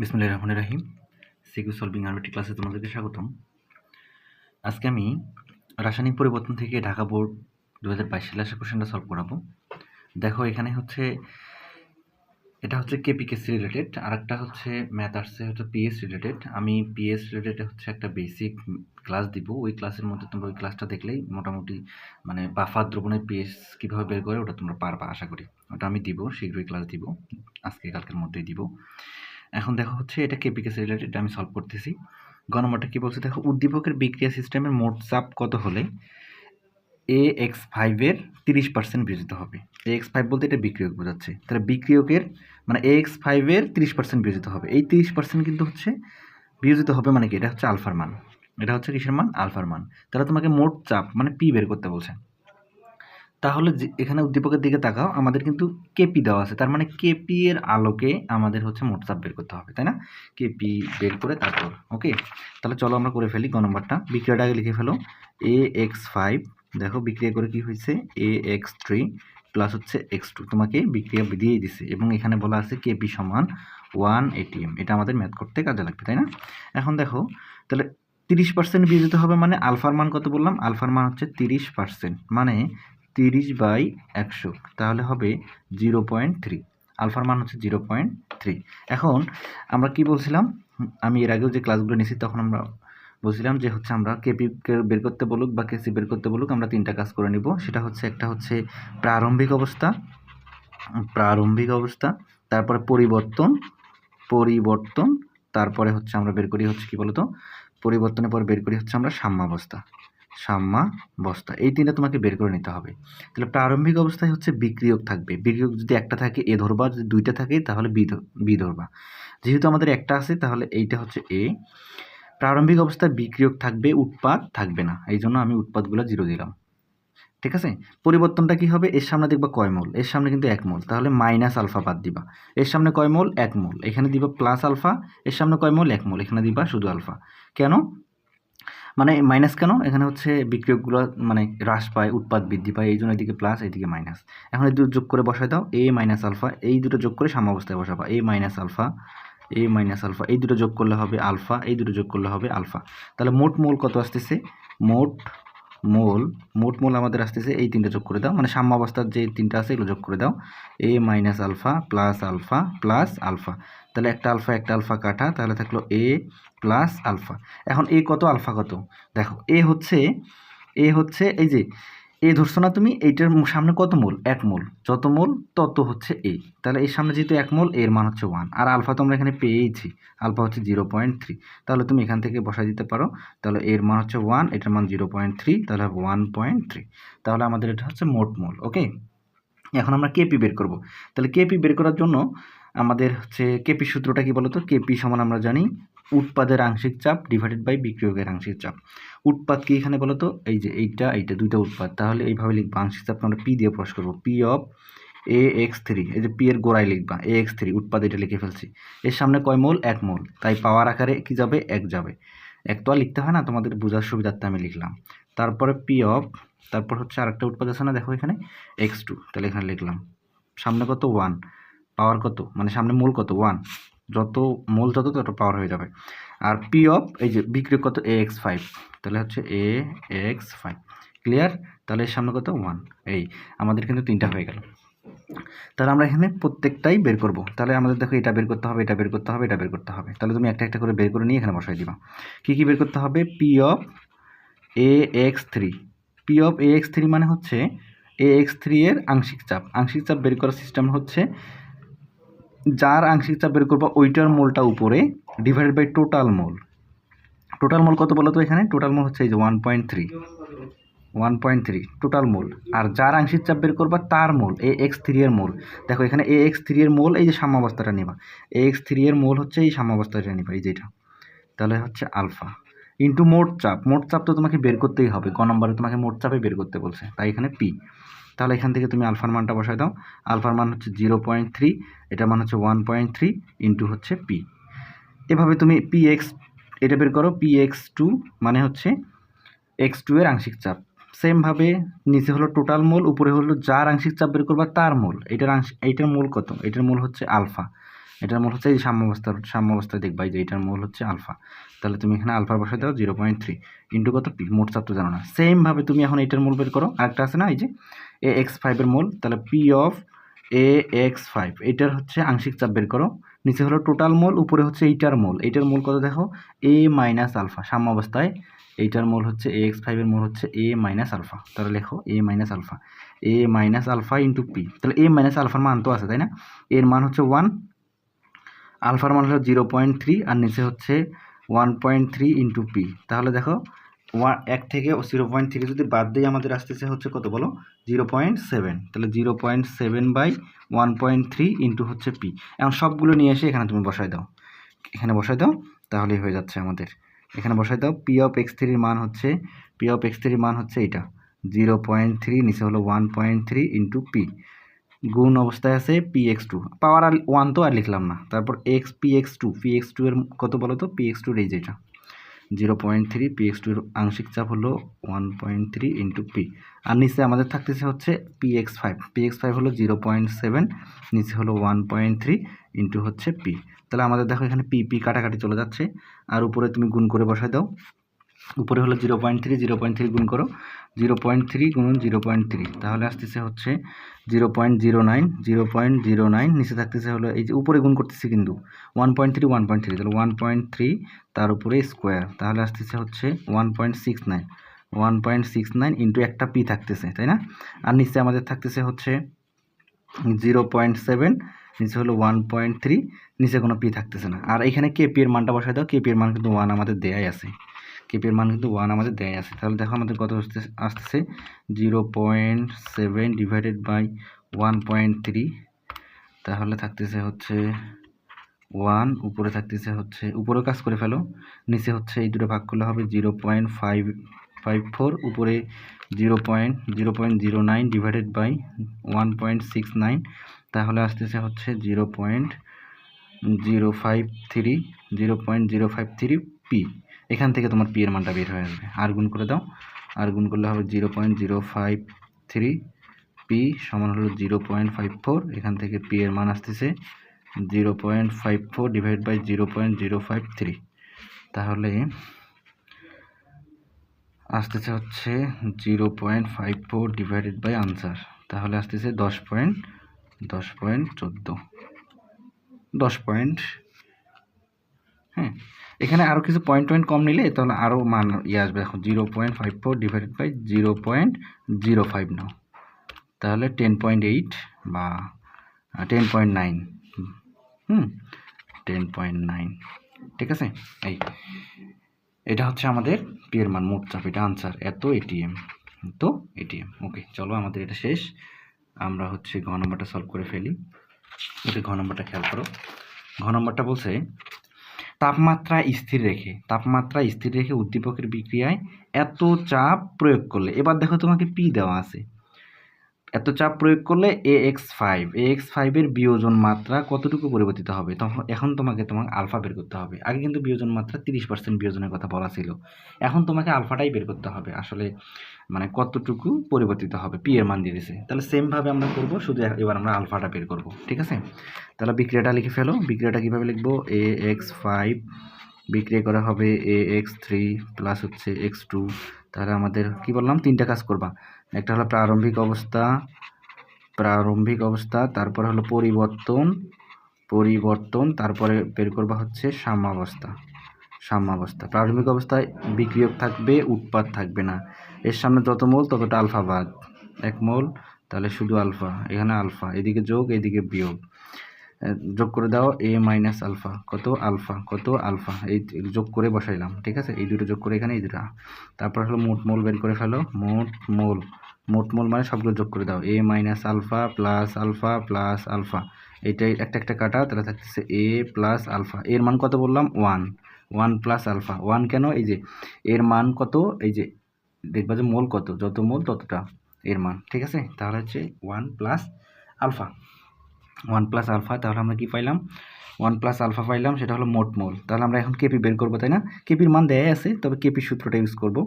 বিসমুল্লাহ রহমান রাহিম। সিকিউ সলভিং আরবিটি ক্লাসে তোমাদেরকে স্বাগতম। আজকে আমি রাসায়নিক পরিবর্তন থেকে ঢাকা বোর্ড দু হাজার বাইশ সালে আসা কোশ্চেনটা সলভ করাবো। দেখো, এখানে হচ্ছে, এটা হচ্ছে কেপিকেসি রিলেটেড আর একটা হচ্ছে ম্যাথ আর্টসে হচ্ছে পিএস রিলেটেড আমি পিএস রিলেটেড হচ্ছে একটা বেসিক ক্লাস দিব। ওই ক্লাসের মধ্যে তোমরা ওই ক্লাসটা দেখলেই মোটামুটি মানে বাফার দ্রবণের পিএস কীভাবে বের করে ওটা তোমরা পারবা, আশা করি। ওটা আমি দিব, শীঘ্রই ক্লাস দিব। আজকে কালকের মধ্যেই দিব। এখন দেখো হচ্ছে এটা কেপিকেস রিলেটেড আমি সলভ করতেছি। গ নম্বরটা কী বলছে? দেখো উদ্দীপকের বিক্রিয়া সিস্টেমের মোট চাপ কত হলে এ এক্স ফাইভের তিরিশ পার্সেন্ট বিয়োজিত হবে। এ এক্স ফাইভ বলতে এটা বিক্রিয়ক বোঝাচ্ছে। তাহলে বিক্রিয়কের মানে এ এক্স ফাইভের তিরিশ পার্সেন্ট বিয়োজিত হবে। এই তিরিশ পার্সেন্ট কিন্তু হচ্ছে বিয়োজিত হবে মানে কি? এটা হচ্ছে আলফার মান। এটা হচ্ছে কিসের মান? আলফার মান। তাহলে তোমাকে মোট চাপ মানে পি বের করতে বলছে। তাহলে এখানে উদ্দীপকের দিকে তাকাও, আমাদের কিন্তু কেপি দেওয়া আছে। তার মানে কেপি এর আলোকে আমাদের হচ্ছে মোট চাপ বের করতে হবে, তাই না? কেপি বের করে তারপর ওকে তাহলে চলো আমরা করে ফেলি গ নম্বরটা। বিক্রিয়াটা আগে লিখে ফেলো। এ এক্স ফাইভ দেখো বিক্রিয়া করে কি হয়েছে? এ এক্স থ্রি প্লাস হচ্ছে এক্স টু তোমাকে বিক্রিয়া দিয়ে দিছে এবং এখানে বলা আছে কেপি সমান ওয়ান এটিএম এটা আমাদের ম্যাথ করতে কাজে লাগবে, তাই না? এখন দেখো, তাহলে তিরিশ পার্সেন্ট বিয়োজিত হবে মানে আলফার মান কত বললাম? আলফার মান হচ্ছে তিরিশ পার্সেন্ট মানে তিরিশ বাই একশো, তাহলে হবে জিরো পয়েন্ট থ্রি। আলফার মান হচ্ছে জিরো পয়েন্ট থ্রি। এখন আমরা কি বলছিলাম? আমি এর আগেও যে ক্লাসগুলো নিয়েছি, তখন আমরা বলছিলাম যে হচ্ছে আমরা কেপি বের করতে বলুক বা কেসি বের করতে বলুক, আমরা তিনটা কাজ করে নিব। সেটা হচ্ছে একটা হচ্ছে প্রারম্ভিক অবস্থা প্রারম্ভিক অবস্থা, তারপরে পরিবর্তন পরিবর্তন, তারপরে হচ্ছে আমরা বের করি হচ্ছে কি বলতো? পরিবর্তনের পর বের করি হচ্ছে আমরা সাম্যাবস্থা। সাম্যাবস্থা এই তিনটা তোমাকে বের করে নিতে হবে। তাহলে প্রারম্ভিক অবস্থায় হচ্ছে বিক্রিয়ক থাকবে। বিক্রিয়ক যদি একটা থাকে, এ ধরবা। যদি দুইটা থাকে, তাহলে বি ধরবা। যেহেতু আমাদের একটা আছে, তাহলে এইটা হচ্ছে এ। প্রারম্ভিক অবস্থায় বিক্রিয়ক থাকবে, উৎপাদ থাকবে না। এই জন্য আমি উৎপাদগুলো জিরো দিলাম। ঠিক আছে? পরিবর্তনটা কি হবে? এর সামনে দেখবা কয় মোল? এর সামনে কিন্তু এক মোল। তাহলে মাইনাস আলফা বাদ দিবা। এর সামনে কয় মোল? এক মোল। এখানে দিবা প্লাস আলফা এর সামনে কয় মোল? এক মোল। এখানে দিবা শুধু আলফা কেন? মানে মাইনাস কেন? এখানে হচ্ছে বিক্রিয়কগুলো মানে হ্রাস পায়, উৎপাদ বৃদ্ধি পায় এই জন্য এদিকে প্লাস এইদিকে মাইনাস এখন এই দুটো যোগ করে বসায় দাও এ মাইনাস আলফা এই দুটো যোগ করে সাম সাম্যাবস্থায় বসাবা। A minus alpha A minus alpha এই দুটো যোগ করলে হবে আলফা এই দুটো যোগ করলে হবে আলফা তাহলে মোট মোল কত আসতেছে? মোট মোল, মোট মোল আমাদের আসতেছে এই তিনটা যোগ করে দাও। মানে সাম্য অবস্থার যে তিনটা আছে এগুলো যোগ করে দাও। A minus alpha plus alpha plus alpha তাহলে একটা আলফা একটা আলফা কাটা, তাহলে থাকল এ প্লাস আলফা এখন এ কত আলফা কত? দেখো এ হচ্ছে এ হচ্ছে, এই যে এ ধরছো না তুমি, এইটার সামনে কত মোল? এক মোল। যত মোল, তত হচ্ছে এই তাহলে এর সামনে যেহেতু এক মোল, এর মান হচ্ছে ওয়ান। আর আলফা তো আমরা এখানে পেয়েইছি। আলফা হচ্ছে জিরো পয়েন্ট থ্রি। তাহলে তুমি এখান থেকে বসাই দিতে পারো। তাহলে এর মান হচ্ছে ওয়ান, এটার মান জিরো পয়েন্ট থ্রি, তাহলে ওয়ান পয়েন্ট থ্রি। তাহলে আমাদের এটা হচ্ছে মোট মোল, ওকে? এখন আমরা কেপি বের করব। তাহলে কেপি বের করার জন্য আমাদের হচ্ছে কেপি সূত্রটা কি বলতো? কেপি সমান আমরা জানি উৎপাদের আংশিক চাপ ডিভাইডেড বাই বিক্রিয়কের আংশিক চাপ। উৎপাদ কি এখানে বলতো? এই যে এইটা এইটা দুইটা উৎপাদ। তাহলে এইভাবে লিখবা, আংশিক চাপটা আমরা পি দিয়ে প্রকাশ করব। P of A X three এই যে পি এর গোড়ায় লিখবা এ এক্স থ্রি উৎপাদ এটা লিখে ফেলছি। এর সামনে কয় মোল? এক মোল। তাই পাওয়ার আকারে কি যাবে? এক যাবে। এক তো আর লিখতে হয় না, তোমাদের বোঝার সুবিধার্থে আমি লিখলাম। তারপরে পি অফ তারপর হচ্ছে আরেকটা উৎপাদ আছে না, দেখো এখানে এক্স টু তাহলে এখানে লিখলাম। সামনে কত? ওয়ান পাওয়ার কত? মানে সামনে মূল কত? ওয়ান যত মোল যত তত পাওয়ার হয়ে যাবে। আর পি অফ এই যে বিক্রি কত? এ এক্স ফাইভ তাহলে হচ্ছে এ এক্স ফাইভ ক্লিয়ার তাহলে এর সামনে কত? ওয়ান এই, আমাদের কিন্তু তিনটা হয়ে গেল। তাহলে আমরা এখানে প্রত্যেকটাই বের করব। তাহলে আমাদের দেখো এটা বের করতে হবে, এটা বের করতে হবে, এটা বের করতে হবে। তাহলে তুমি একটা একটা করে বের করে নিয়ে এখানে বসাই দিবা। কী কী বের করতে হবে? P of A X three P of A X three মানে হচ্ছে এ এক্স থ্রি এর আংশিক চাপ। আংশিক চাপ বের করার সিস্টেম হচ্ছে যার আংশিক চাপ বের করব ওইটার মোলটা উপরে divided by total mole total mole কত বলো তো এখানে? টোটাল মোল হচ্ছে এই যে one point three one point three total mole আর যার আংশিক চাপ বের করবা তার মোল এ এক্স থ্রি এর মোল দেখো এখানে এ এক্স থ্রি এর মোল এই যে সাম্যাবস্থাটা নিবা। এ এক্স থ্রি এর মোল হচ্ছে এই সাম্যাবস্থাটা নিবা, এই যেটা। তাহলে হচ্ছে আলফা ইন্টু মোট চাপ মোট চাপ তো তোমাকে বের করতেই হবে। ক নম্বরে তোমাকে মোট চাপে বের করতে বলছে, তাই এখানে পি তাহলে এখান থেকে তুমি আলফার মানটা বসাই দাও। আলফার মান হচ্ছে জিরো পয়েন্ট থ্রি, এটা মান হচ্ছে ওয়ান পয়েন্ট থ্রি ইন্টু হচ্ছে পি। এভাবে তুমি পি এক্স এটা বের করো পি এক্স টু মানে হচ্ছে এক্স টু এর আংশিক চাপ। সেমভাবে নিচে হলো টোটাল মোল, উপরে হলো যার আংশিক চাপ বের করবা তার মোল। এটার আংশ এইটার মোল কত? এটার মোল হচ্ছে আলফা। এটার মূল হচ্ছে এই সাম্যাবস্থার, সাম্যাবস্থায় দেখবা যে এটার মূল হচ্ছে আলফা। তাহলে তুমি এখানে আলফার বসাই দাও, জিরো পয়েন্ট থ্রি। ইন্টু কত? পি, মোট চাপ তো জানো না। সেমভাবে তুমি এখন এটার মূল বের করো। আরেকটা আছে না, এই যে এ এক্স ফাইভের মূল। তাহলে P of A X five এটার হচ্ছে আংশিক চাপ বের করো। নিচে হলো টোটাল মোল, উপরে হচ্ছে এইটার মোল। এইটার মোল কত দেখো? এ মাইনাস আলফা সাম্য অবস্থায় এইটার মোল হচ্ছে এ এক্স ফাইভের মোল হচ্ছে এ মাইনাস আলফা তাহলে লেখো A minus alpha A minus alpha into P তাহলে এ মাইনাস আলফার মান তো আছে, তাই না? এর মান হচ্ছে ওয়ান আলফার মান হলো জিরো পয়েন্ট থ্রি আর নিচে হচ্ছে one point three into P. তাহলে দেখো ওয়ান এক থেকে জিরো পয়েন্ট থ্রি যদি বাদ দিয়ে আমাদের আসতেছে হচ্ছে কত বলো? Zero point seven. তাহলে zero point seven by one point three into হচ্ছে পি। এখন সবগুলো নিয়ে এসে এখানে তুমি বসাই দাও। এখানে বসাই দাও, তাহলেই হয়ে যাচ্ছে আমাদের। এখানে বসাই দাও, পি অফ এক্স থ্রির মান হচ্ছে, পি অফ এক্স থ্রির মান হচ্ছে এটা জিরো পয়েন্ট থ্রি, নিচে হলো one point three into P. গুণ অবস্থায় আছে পি এক্স টু পাওয়ার আর ওয়ান তো আর লিখলাম না। তারপর X P X two P X two এর কত বলো তো? পি এক্স টুর এই যেটা zero point three P X টুর আংশিক চাপ হলো one point three into P আর নিচে আমাদের থাকতেছে হচ্ছে P X five P X five হলো জিরো পয়েন্ট সেভেন নিচে হলো ওয়ান পয়েন্ট থ্রি ইন্টু হচ্ছে পি তাহলে আমাদের দেখো এখানে পি পি কাটাকাটি চলে যাচ্ছে। আর উপরে তুমি গুণ করে বসাই দাও। উপরে হলো zero point three zero point three গুণ করো জিরো পয়েন্ট থ্রি গুণন জিরো পয়েন্ট থ্রি তাহলে আসতেছে হচ্ছে zero point zero nine zero point zero nine নিচে থাকতেছে হলো এই যে উপরে গুণ করতেছি কিন্তু one point three one point three তাহলে ওয়ান পয়েন্ট থ্রি তার উপরে স্কোয়ার তাহলে আসতেছে হচ্ছে one point six nine one point six nine into একটা পি থাকতেছে, তাই না? আর নিচে আমাদের থাকতেছে হচ্ছে জিরো পয়েন্ট সেভেন নিচে হলো ওয়ান পয়েন্ট থ্রি নিচে কোনো পি থাকতেছে না। আর এখানে কেপি এর মানটা বসাই দাও কেপি এর মান কিন্তু ওয়ান আমাদের দেয়াই আছে। কেপি এর মান কিন্তু ওয়ান আমাদের দেয় আছে। তাহলে দেখো আমাদের কত আসতেছে? Zero point seven divided by one point three তাহলে থাকতেছে হচ্ছে ওয়ান উপরে থাকতেছে হচ্ছে উপরে কাজ করে ফেলো। নিচে হচ্ছে এই দুটো ভাগ করলে হবে zero point five five four উপরে zero point zero point zero nine divided by one point six nine তাহলে আসতেছে হচ্ছে zero point zero five three zero point zero five three P এখান থেকে তোমার পি এর মানটা বের হয়ে আসবে। আর গুণ করে দাও। আর গুণ করলে হবে zero point zero five three P সমান হলো জিরো পয়েন্ট ফাইভ ফোর এখান থেকে পি এর মান আসতেছে zero point five four divide by zero point zero five three তাহলে আসতেছে হচ্ছে zero point five four divided by answer তাহলে আসতেছে দশ পয়েন্ট দশ পয়েন্ট চোদ্দ। দশ পয়েন্ট হ্যাঁ। এখানে আরও কিছু পয়েন্ট পয়েন্ট কম নিলে তাহলে আরও মান ইয়ে আসবে। এখন zero point five four divided by zero point zero five নাও। তাহলে টেন পয়েন্ট এইট বা ten point nine hmm ten point nine ঠিক আছে? এই, এটা হচ্ছে আমাদের পিয়ের মান, মোট চাপ, এটা আনসার এত এটিএম তো এটিএম ওকে চলো আমাদের এটা শেষ। আমরা হচ্ছে ঘ নম্বরটা সলভ করে ফেলি। ওকে ঘ নম্বরটা খেয়াল করো। ঘ নম্বরটা বলছে তাপমাত্রা স্থির রেখে, তাপমাত্রা স্থির রেখে উদ্দীপকের বিক্রিয়ায় এত চাপ প্রয়োগ করলে, এবার দেখো তোমাকে পি দেওয়া আছে। এত চাপ প্রয়োগ করলে A X five A X ফাইভের বিয়োজন মাত্রা কতটুকু পরিবর্তিত হবে? তখন এখন তোমাকে তোমাকে আলফা বের করতে হবে। আগে কিন্তু বিয়োজন মাত্রা তিরিশ পার্সেন্ট বিয়োজনের কথা বলা ছিল। এখন তোমাকে আলফাটাই বের করতে হবে। আসলে মানে কতটুকু পরিবর্তিত হবে? পি এর মান দিয়ে দিছে। তাহলে সেমভাবে আমরা করব, শুধু এবার আমরা আলফাটা বের করব। ঠিক আছে? তাহলে বিক্রিয়াটা লিখে ফেলো। বিক্রিয়াটা কীভাবে লিখব? এ এক্স ফাইভ বিক্রিয়া করা হবে এ এক্স থ্রি প্লাস হচ্ছে এক্স টু তাহলে আমাদের কী বললাম? তিনটা কাজ করবা। একটা হলো প্রারম্ভিক অবস্থা প্রারম্ভিক অবস্থা, তারপরে হলো পরিবর্তন পরিবর্তন, তারপরে বের করবা হচ্ছে সাম্যাবস্থা সাম্যাবস্থা। প্রারম্ভিক অবস্থায় বিক্রিয়ক থাকবে, উৎপাদ থাকবে না। এর সামনে যত মোল, ততটা আলফা বাদ। এক মোল, তাহলে শুধু আলফা, এখানে আলফা, এদিকে যোগ, এদিকে বিয়োগ। যোগ করে দাও, এ মাইনাস আলফা, কত আলফা কত আলফা, এই যোগ করে বসাইলাম, ঠিক আছে? এই দুটো যোগ করে এখানে এই দুটো। তারপর হলো মোট মোল বের করে ফেলো, মোট মোল। মোট মোল মানে সবগুলো যোগ করে দাও। A minus alpha plus alpha plus alpha এইটাই একটা একটা কাটা, তাহলে থাকতেছে এ প্লাস আলফা এর মান কত বললাম? One one plus alpha one কেন? এই যে, এর মান কত? এই যে, দেখবা যে মোল কত? যত মোল ততটা এর মান। ঠিক আছে? তাহলে হচ্ছে one plus alpha one plus alpha তাহলে আমরা কি পাইলাম? ওয়ান প্লাস আলফা পাইলাম, সেটা হলো মোট মোল। তাহলে আমরা এখন কেপি বের করব, তাই না? কেপির মান দেয় আছে, তবে কেপি সূত্রটা ইউজ করব।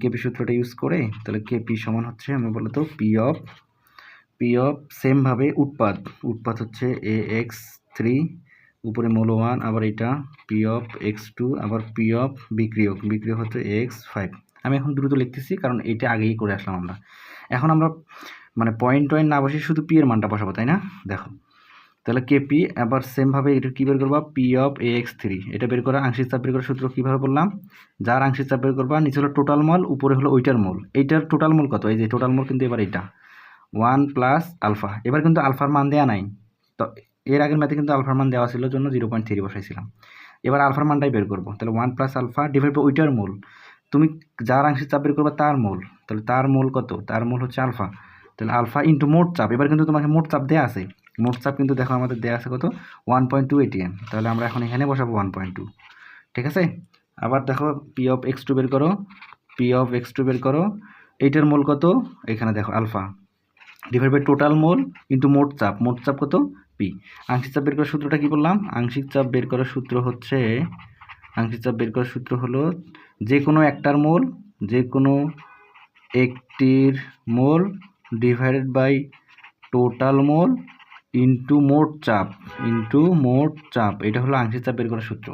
কেপি সূত্রটা ইউজ করে তাহলে কেপি সমান হচ্ছে আমি বলতো পি অফ পি অফ সেমভাবে উৎপাদ। উৎপাদ হচ্ছে এ এক্স থ্রি উপরে মূল ওয়ান আবার এটা পি অফ এক্স টু আবার পি অফ বিক্রিয়ক। বিক্রিয়ক হচ্ছে এক্স ফাইভ আমি এখন দ্রুত লিখতেছি কারণ এটা আগেই করে আসলাম আমরা। এখন আমরা মানে পয়েন্ট টয়েন্ট না বসে শুধু পি এর মানটা বসাবো, তাই না? দেখো। তাহলে কে পি? আবার সেমভাবে এটা কী বের করবা? P of A X three এটা বের করা আংশিক চাপ বের করার সূত্র কীভাবে বললাম? যার আংশিক চাপ বের করবা, নিচে হলো টোটাল মল উপরে হলো ওইটার মল এইটার টোটাল মল কত? এই যে টোটাল মল কিন্তু এবার এটা ওয়ান প্লাস আলফা এবার কিন্তু আলফার মান দেওয়া নাই। তো এর আগের ম্যাথে কিন্তু আলফার মান দেওয়া ছিল জন্য জিরো পয়েন্ট থ্রি বসাইছিলাম। এবার আলফার মানটাই বের করব। তাহলে one plus alpha divide by ওইটার মূল তুমি যার আংশিক চাপ বের করবে তার মূল তাহলে তার মূল কত? তার মূল হচ্ছে আলফা তাহলে আলফা ইন্টু মোট চাপ। এবার কিন্তু তোমাকে মোট চাপ দেওয়া আছে। মোট চাপ কিন্তু দেখো আমাদের দেওয়া আছে কত? ওয়ান পয়েন্ট টু এটিএম তাহলে আমরা এখন এখানে বসাবো ওয়ান পয়েন্ট টু ঠিক আছে? আবার দেখো পি অফ এক্স টু বের করো। পি অফ এক্স টু বের করো। এইটার মোল কত? এখানে দেখো alpha divide by total mole into মোট চাপ। মোট চাপ কত? পি আংশিক চাপ বের করার সূত্রটা কী বললাম? আংশিক চাপ বের করার সূত্র হচ্ছে, আংশিক চাপ বের করার সূত্র হলো যে কোনো একটার মোল, যে কোনো একটির mole divided by total mole into মোট চাপ ইন্টু মোট চাপ, এটা হলো আংশিক চাপ বের করার সূত্র।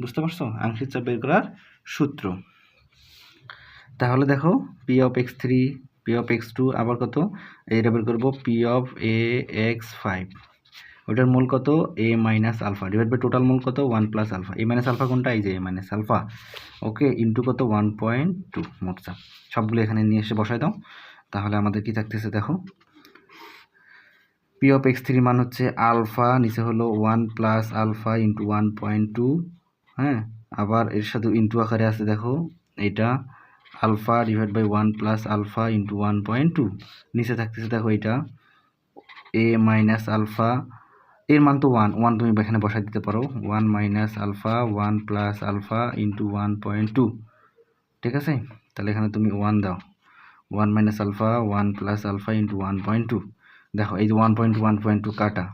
বুঝতে পারছ? আংশিক চাপ বের করার সূত্র। তাহলে দেখো P of X three P of X two আবার কত? এটা বের করব P of A X five ওইটার মূল কত? A minus alpha divide by total মূল কত? One plus alpha A minus alpha কোনটা? এই যে A minus alpha okay into কত? ওয়ান পয়েন্ট টু মোট চাপ। সবগুলো এখানে নিয়ে এসে বসাই দাও। তাহলে আমাদের কি থাকতেছে দেখো? পি অফ এক্স থ্রি মান হচ্ছে আলফা নিচে হলো one plus alpha into one point two হ্যাঁ? আবার এর সাথে ইন্টু আকারে আছে দেখো, এটা alpha divide by one plus alpha into one point two নিচে থাকতেছে দেখো এটা এ মাইনাস আলফা এর মান তো ওয়ান ওয়ান তুমি এখানে বসাই দিতে পারো one minus alpha one plus alpha into one point two ঠিক আছে? তাহলে এখানে তুমি ওয়ান দাও one minus alpha one plus alpha into one point two দেখো, এই যে one point one point two কাটা,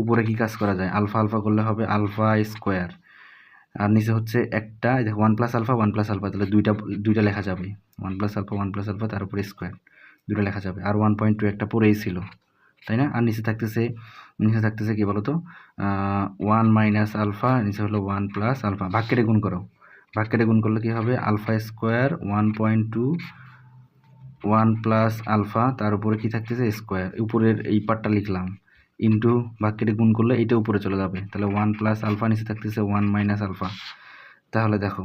উপরে কী কাজ করা যায়? আলফা আলফা করলে হবে আলফা স্কোয়ার আর নিচে হচ্ছে একটা দেখো one plus alpha one plus alpha তাহলে দুইটা দুইটা লেখা যাবে। One plus alpha one plus alpha তার উপরে স্কোয়ার দুইটা লেখা যাবে। আর ওয়ান পয়েন্ট টু একটা পরেই ছিল, তাই না? আর নিচে থাকতেছে নিচে থাকতেছে কি বলতো? ওয়ান মাইনাস আলফা নিচে হলো ওয়ান প্লাস আলফা ভাগ কেটে গুণ করো। ভাগ কেটে গুণ করলে কী হবে? Alpha square one point two one plus alpha, তার উপরে কী থাকতেছে? স্কোয়ার। উপরের এই পার্টটা লিখলাম। ইন্টু কেটে গুণ করলে এটা উপরে চলে যাবে। তাহলে ওয়ান প্লাস আলফা নিচে থাকতেছে ওয়ান মাইনাস আলফা। তাহলে দেখো,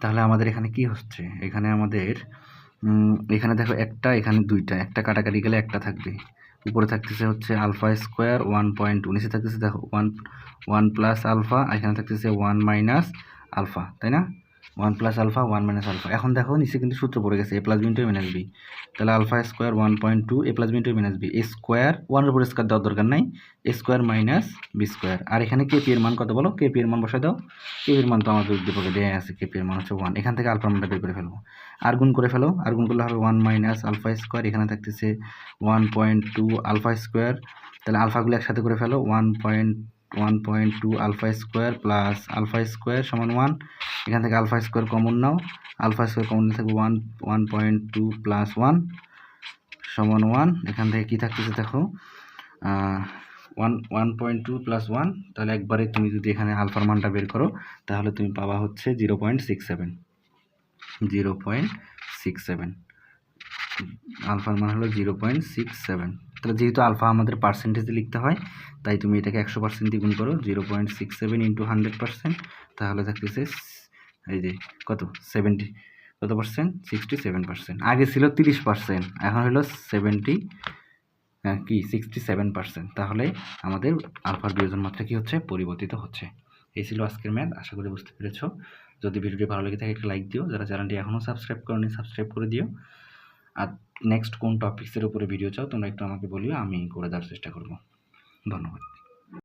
তাহলে আমাদের এখানে কি হচ্ছে? এখানে আমাদের এখানে দেখো একটা, এখানে দুইটা। একটা কাটাকাটি গেলে একটা থাকবে। উপরে থাকতেছে হচ্ছে alpha square, one point two. নিচে থাকতেছে দেখো, ওয়ান ওয়ান প্লাস আলফা, এখানে থাকতেছে ওয়ান মাইনাস আলফা, তাই না? One plus alpha, one minus alpha. এখন দেখো, নিচে কিন্তু সূত্র পড়ে গেছে, A plus B into minus B. তাহলে alpha square one point two, A plus B into minus B. A square ওয়ানের উপর স্কোয়ার দেওয়ার দরকার নাই, A square minus B square. আর এখানে কে পি এর মান কত বলো? কে পি এর মান বসে দাও। কে পি এর মান তো আমাদের উদ্দীপকে দেওয়া আছে, কে পি এর মান হচ্ছে ওয়ান। এখান থেকে আলফা মানটা বের করে ফেলব আর গুণ করে ফেলো। আর গুণ করলে হবে ওয়ান মাইনাস আলফা স্কোয়ার। এখানে থাকতেছে one point two alpha square. তাহলে আলফাগুলো একসাথে করে ফেলো। One point one point two alpha square plus alpha square সমান ওয়ান এখান থেকে আলফা স্কোয়ার কমন নাও। আলফা স্কোয়ার কমন থাকবে one one point two plus one সমান ওয়ান এখান থেকে কী থাকতেছে দেখো? One one point two plus one তাহলে একবারে তুমি যদি এখানে আলফার মানটা বের করো, তাহলে তুমি পাবা হচ্ছে zero point six seven zero point six seven আলফার মান হলো জিরো পয়েন্ট সিক্স সেভেন তাহলে যেহেতু আলফা আমাদের পার্সেন্টেজে লিখতে হয়, তাই তুমি এটাকে একশো পার্সেন্ট দিয়ে গুণ করো zero point six seven into hundred percent তাহলে থাকতেছে এই যে কত? সেভেন্টি কত পার্সেন্ট সিক্সটি সেভেন পার্সেন্ট আগে ছিল তিরিশ পার্সেন্ট এখন হলো সেভেন্টি কি? সিক্সটি সেভেন পার্সেন্ট তাহলে আমাদের আলফার বিয়োজন মাত্রা কী হচ্ছে? পরিবর্তিত হচ্ছে। এই ছিল আজকের ম্যাথ, আশা করি বুঝতে পেরেছ। যদি ভিডিওটি ভালো লেগে থাকে, একটা লাইক দিও। যারা চ্যানেলটি এখনও সাবস্ক্রাইব করেনি, সাবস্ক্রাইব করে দিও। আর নেক্সট কোন টপিক্সের উপরে ভিডিও চাও, তোমরা একটু আমাকে বলিও, আমি করে দেওয়ার চেষ্টা করব। ধন্যবাদ।